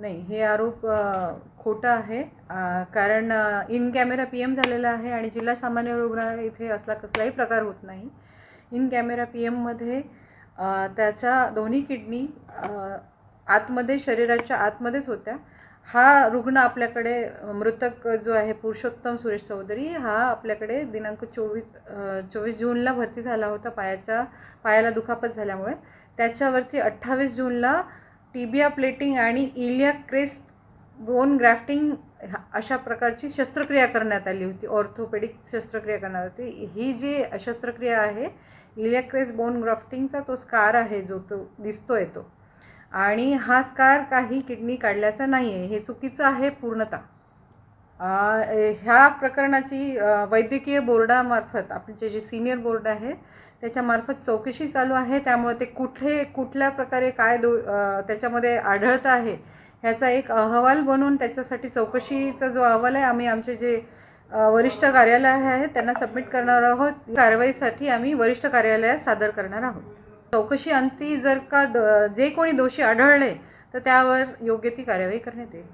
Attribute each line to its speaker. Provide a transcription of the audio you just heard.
Speaker 1: नाही हे आरोप खोटं आहे. कारण इन कॅमेरा पी एम झालेला आहे आणि जिल्हा सामान्य रुग्णालय इथे असला कसलाही प्रकार होत नाही. इन कॅमेरा पी एममध्ये त्याच्या दोन्ही किडनी आतमध्ये शरीराच्या आतमध्येच होत्या. हा रुग्ण आपल्याकडे मृतक जो आहे पुरुषोत्तम सुरेश चौधरी हा आपल्याकडे दिनांक चोवीस चोवीस जूनला भरती झाला होता पायाच्या पायाला दुखापत झाल्यामुळे. त्याच्यावरती अठ्ठावीस जूनला टीबिया प्लेटिंग आणि इलिया क्रेस्ट बोन ग्राफ्टिंग अशा प्रकारची शस्त्रक्रिया करण्यात आली होती. ऑर्थोपेडिक शस्त्रक्रिया करण्यात होती. ही जी शस्त्रक्रिया आहे इलेक्ट्रेस बोन ग्राफ्टिंगचा तो स्कार आहे जो तो दिसतोय तो. आणि हा स्कार काही किडनी काढल्याचा नाही आहे हे चुकीचं आहे पूर्णतः. ह्या प्रकरणाची वैद्यकीय बोर्डामार्फत आपले जे सिनियर बोर्ड आहे त्याच्यामार्फत चौकशी चालू आहे. त्यामुळे ते कुठे कुठल्या प्रकारे काय दो त्याच्यामध्ये आढळतं आहे ह्याचा एक अहवाल बनवून त्याच्यासाठी चौकशीचा जो अहवाल आहे आम्ही आमचे जे वरिष्ठ कार्यालय आहे त्यांना सबमिट करणार आहोत. कारवाईसाठी आम्ही वरिष्ठ कार्यालयात सादर करणार आहोत. चौकशी अंती जर का द जे कोणी दोषी आढळले तर त्यावर योग्य ती कार्यवाही करण्यात येईल.